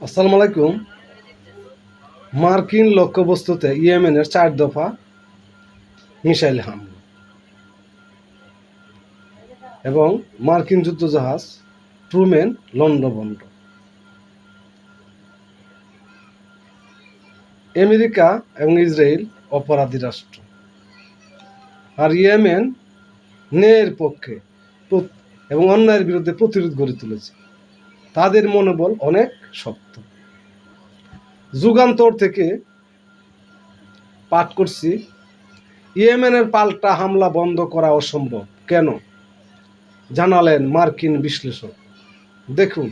আসসালামু আলাইকুম। মার্কিন লক্ষ্যবস্তুতে ইয়েমেনের চার দফা মিসাইল হামলা এবং মার্কিন যুদ্ধজাহাজ ট্রুমেন লন্ডভন্ড আমেরিকা এবং ইসরায়েল অপরাধী রাষ্ট্র। আর ইয়েমেন ন্যায়ের পক্ষে এবং অন্যায়ের বিরুদ্ধে প্রতিরোধ গড়ে তুলেছে। তাদের মনোবল অনেক শক্ত। যুগান্তর থেকে পাঠ করছি, ইয়েমেনের পাল্টা হামলা বন্ধ করা অসম্ভব। কেন? জানালেন মার্কিন বিশ্লেষক। দেখুন।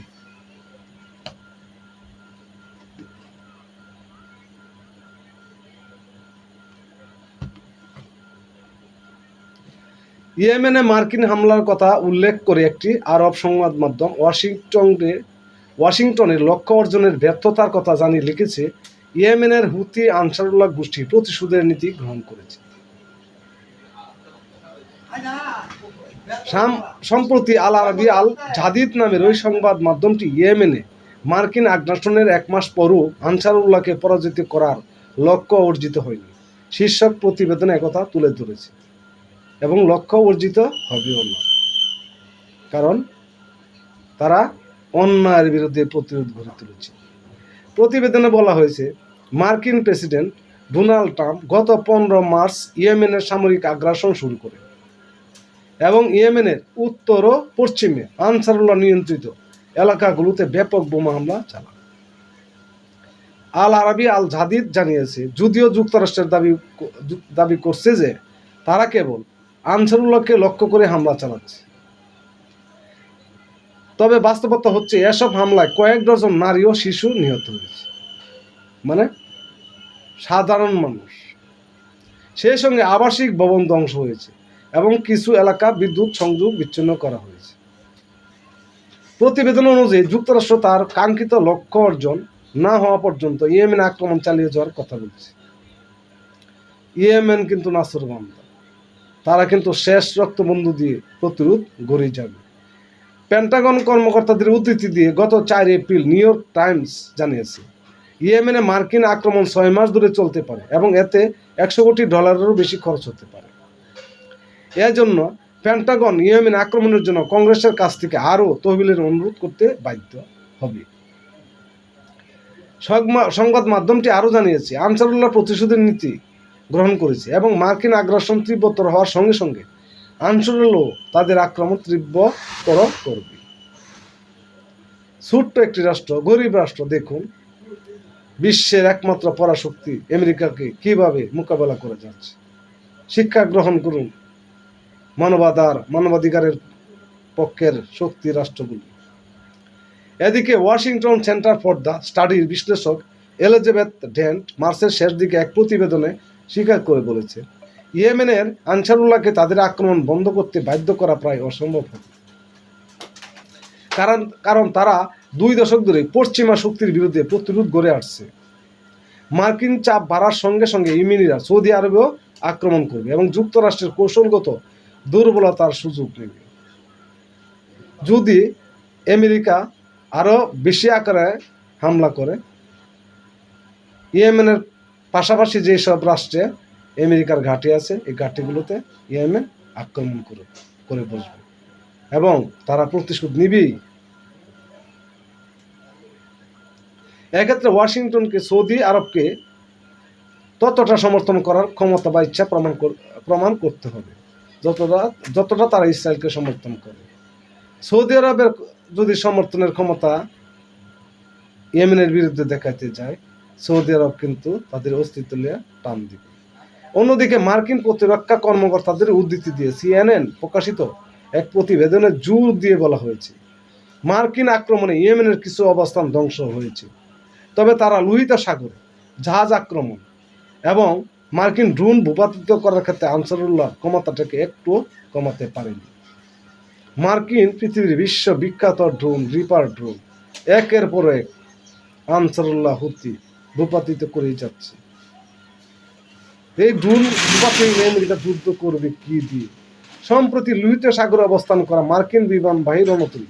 ইয়েমেনে মার্কিন হামলার কথা উল্লেখ করে একটি আরব সংবাদ মাধ্যম ওয়াশিংটনে ওয়াশিংটনের লক্ষ্য অর্জনের ব্যর্থতার কথা জানিয়ে লিখেছে, ইয়েমেনের হুতি আনসারুল্লাহ গোষ্ঠী প্রতিশোধের নীতি গ্রহণ করেছে। সাম- সম্প্রতি আল আরবি আল জাদিদ নামের ওই সংবাদ মাধ্যমটি ইয়েমেনে মার্কিন আগ্রাসনের এক মাস পরও আনসারুল্লাহকে পরাজিত করার লক্ষ্য অর্জিত হয়নি। শীর্ষক প্রতিবেদনে একথা তুলে ধরেছে। এবং লক্ষ্য অর্জিত হবেও না কারণ তারা অন্যায়ের বিরুদ্ধে প্রতিরোধ গড়ে তুলেছে। প্রতিবেদনে বলা হয়েছে, মার্কিন প্রেসিডেন্ট ডোনাল্ড ট্রাম্প গত পনেরো মার্চ ইয়েমেনের সামরিক আগ্রাসন শুরু করে এবং ইয়েমেনের উত্তর ও পশ্চিমে আনসারুল্লাহ নিয়ন্ত্রিত এলাকাগুলোতে ব্যাপক বোমা হামলা চালান। আল আরবি আল জাদিদ জানিয়েছে, যদিও যুক্তরাষ্ট্রের দাবি দাবি করছে যে তারা কেবল আনসারুল্লাহকে লক্ষ্য করে হামলা চালাচ্ছে। তবে বাস্তবতা হচ্ছে, এসব হামলায় কয়েক ডজন নারী ও শিশু নিহত হয়েছে। মানে সাধারণ মানুষ। সেই সঙ্গে আবাসিক ভবন ধ্বংস হয়েছে এবং কিছু এলাকা বিদ্যুৎ সংযোগ বিচ্ছিন্ন করা হয়েছে। প্রতিবেদন অনুযায়ী যুক্তরাষ্ট্র তার কাঙ্ক্ষিত লক্ষ্য অর্জন না হওয়া পর্যন্ত ইয়েমেন আক্রমণ চালিয়ে যাওয়ার কথা বলছে। ইয়েমেন কিন্তু নাসর তারা কিন্তু শেষ রক্তবন্ধু দিয়ে প্রতিরোধ গড়ে যাবে। পেন্টাগন কর্মকর্তাদের উদ্ধৃতি দিয়ে গত চার এপ্রিল নিউ ইয়র্ক টাইমস জানিয়েছে, ইয়েমেনে মার্কিন আক্রমণ ছয় মাস ধরে চলতে পারে এবং এতে একশো কোটি ডলারেরও বেশি খরচ হতে পারে। এর জন্য পেন্টাগন ইয়েমেন আক্রমণের জন্য কংগ্রেসের কাছ থেকে আরও তহবিলের অনুরোধ করতে বাধ্য হবে। সংবাদ মাধ্যমটি আরও জানিয়েছে, আনসারুল্লাহ প্রতিশোধের নীতি গ্রহণ করেছে এবং মার্কিন আগ্রাসন তীব্রতর হওয়ার সঙ্গে সঙ্গে আনসারুল্লাহ তাদের আক্রমণ তীব্রতর করবে। ছোট্ট একটি রাষ্ট্র, গরিব রাষ্ট্র, দেখুন। বিশ্বের একমাত্র পরাশক্তি আমেরিকাকে কীভাবে মোকাবেলা করে যাচ্ছে? শিক্ষা গ্রহণ করুন। মানবাধার মানবাধিকারের পক্ষের শক্তি রাষ্ট্রগুলি। এদিকে ওয়াশিংটন সেন্টার ফর দ্য স্টাডির বিশ্লেষক এলিজাবেথ ডেন্ট মার্চের শেষ দিকে এক প্রতিবেদনে স্বীকার করে বলেছে। ইয়েমেনের আনসারুল্লাহকে তাদের আক্রমণ বন্ধ করতে বাধ্য করা প্রায় অসম্ভব হবে। কারণ কারণ তারা দুই দশক ধরে পশ্চিমা শক্তির বিরুদ্ধে প্রতিরোধ গড়ে আসছে। মার্কিন চাপ বাড়ার সঙ্গে সঙ্গে ইমিনিরা সৌদি আরবেও আক্রমণ করবে এবং যুক্তরাষ্ট্রের কৌশলগত দুর্বলতার সুযোগ নেবে। যদি আমেরিকা আরও বেশি আকারে হামলা করে, ইয়েমেনের পাশাপাশি যেসব রাষ্ট্রে আমেরিকার ঘাঁটি আছে, এই ঘাঁটিগুলোতে ইয়েমেন আক্রমণ করে করে বসবে। এবং তারা প্রতিশোধ নিবেই। এক্ষেত্রে ওয়াশিংটনকে সৌদি আরবকে ততটা সমর্থন করার ক্ষমতা বা ইচ্ছা প্রমাণ প্রমাণ করতে হবে। যতটা যতটা তারা ইসরায়েলকে সমর্থন করে। সৌদি আরবের যদি সমর্থনের ক্ষমতা ইয়েমেনের বিরুদ্ধে দেখাতে যায় সৌদি আরব কিন্তু তাদের অস্তিত্ব নিয়ে টান দিবে। অন্যদিকে মার্কিন প্রতিরক্ষা কর্মকর্তাদের উদ্ধৃতি দিয়ে সিএনএন প্রকাশিত এক প্রতিবেদনে জোর দিয়ে বলা হয়েছে, মার্কিন আক্রমণে ইয়েমেনের কিছু অবস্থান ধ্বংস হয়েছে। তবে তারা লোহিত সাগরে জাহাজ আক্রমণ এবং মার্কিন ড্রোন ভূপাতিত করার ক্ষেত্রে আনসারুল্লাহ ক্ষমতাটাকে একটু কমাতে পারেনি। মার্কিন পৃথিবীর বিশ্ব বিখ্যাত ড্রোন রিপার ড্রোন, একের পর এক আনসারুল্লাহ হুতি ভূপাতিত করেই যাচ্ছে। এই ড্রোন ভূপাতি আমেরিকা যুদ্ধ করবে কি দিয়ে? সম্প্রতি লোহিত সাগরে অবস্থান করা মার্কিন বিমান বাহিনী রণতরী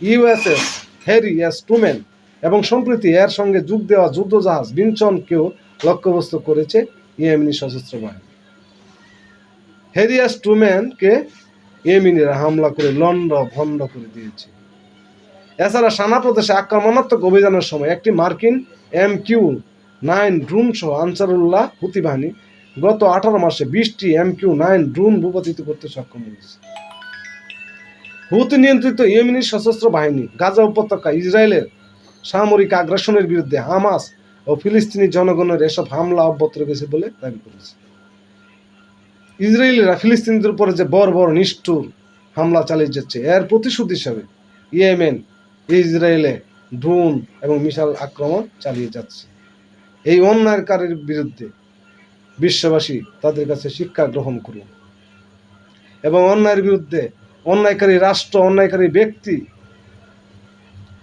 ইউএসএস, হ্যারি এস টুমেন এবং সম্প্রতি এর সঙ্গে যোগ দেওয়া যুদ্ধজাহাজ বিঞ্চনকেও লক্ষ্যবস্তু করেছে ইয়েমেনি সশস্ত্র বাহিনী। হেরিয়াস ট্রুম্যানকে ইয়েমিনিরা হামলা করে লন্ড ভন্ড করে দিয়েছে। এছাড়া সানা প্রদেশে আক্রমণাত্মক অভিযানের সময় একটি মার্কিন এম কিউ নাইন ড্রোন সহ আনসারুল্লাহ হুতি বাহিনী গত আঠারো মাসে বিশটি এম কিউ নাইন ড্রোন ভূপাতিত করতে সক্ষম হয়েছে। হুতি নিয়ন্ত্রিত ইয়েমেনি সশস্ত্র বাহিনী গাজা উপত্যকা ইসরায়েলের সামরিক আগ্রাসনের বিরুদ্ধে হামাস ও ফিলিস্তিনি জনগণের এসব হামলা অব্যাহত রেখেছে বলে দাবি করেছে। ইসরায়েলিরা ফিলিস্তিনিদের উপরে যে বড় বড় নিষ্ঠুর হামলা চালিয়ে যাচ্ছে, এর প্রতিশোধ হিসাবে ইয়েমেন, ইসরায়েলে ড্রোন এবং মিসাইল আক্রমণ চালিয়ে যাচ্ছে। এই অন্যায়কারীর বিরুদ্ধে বিশ্ববাসী তাদের কাছে শিক্ষা গ্রহণ করুন এবং অন্যায়ের বিরুদ্ধে অন্যায়কারী রাষ্ট্র, অন্যায়কারী ব্যক্তি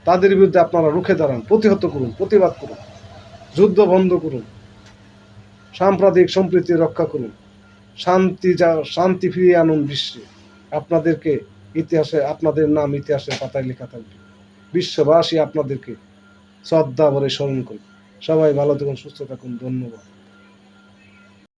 তাদের বিরুদ্ধে আপনারা রুখে দাঁড়ান, প্রতিহত করুন, প্রতিবাদ করুন, যুদ্ধ বন্ধ করুন, সাম্প্রদায়িক সম্প্রীতি রক্ষা করুন, শান্তি যা, শান্তি ফিরিয়ে আনুন বিশ্বে। আপনাদেরকে ইতিহাসে, আপনাদের নাম ইতিহাসের পাতায় লেখা থাকবে। বিশ্ববাসী আপনাদেরকে শ্রদ্ধা ভরে স্মরণ করি সবাই ভালো থাকুন সুস্থ থাকুন। ধন্যবাদ।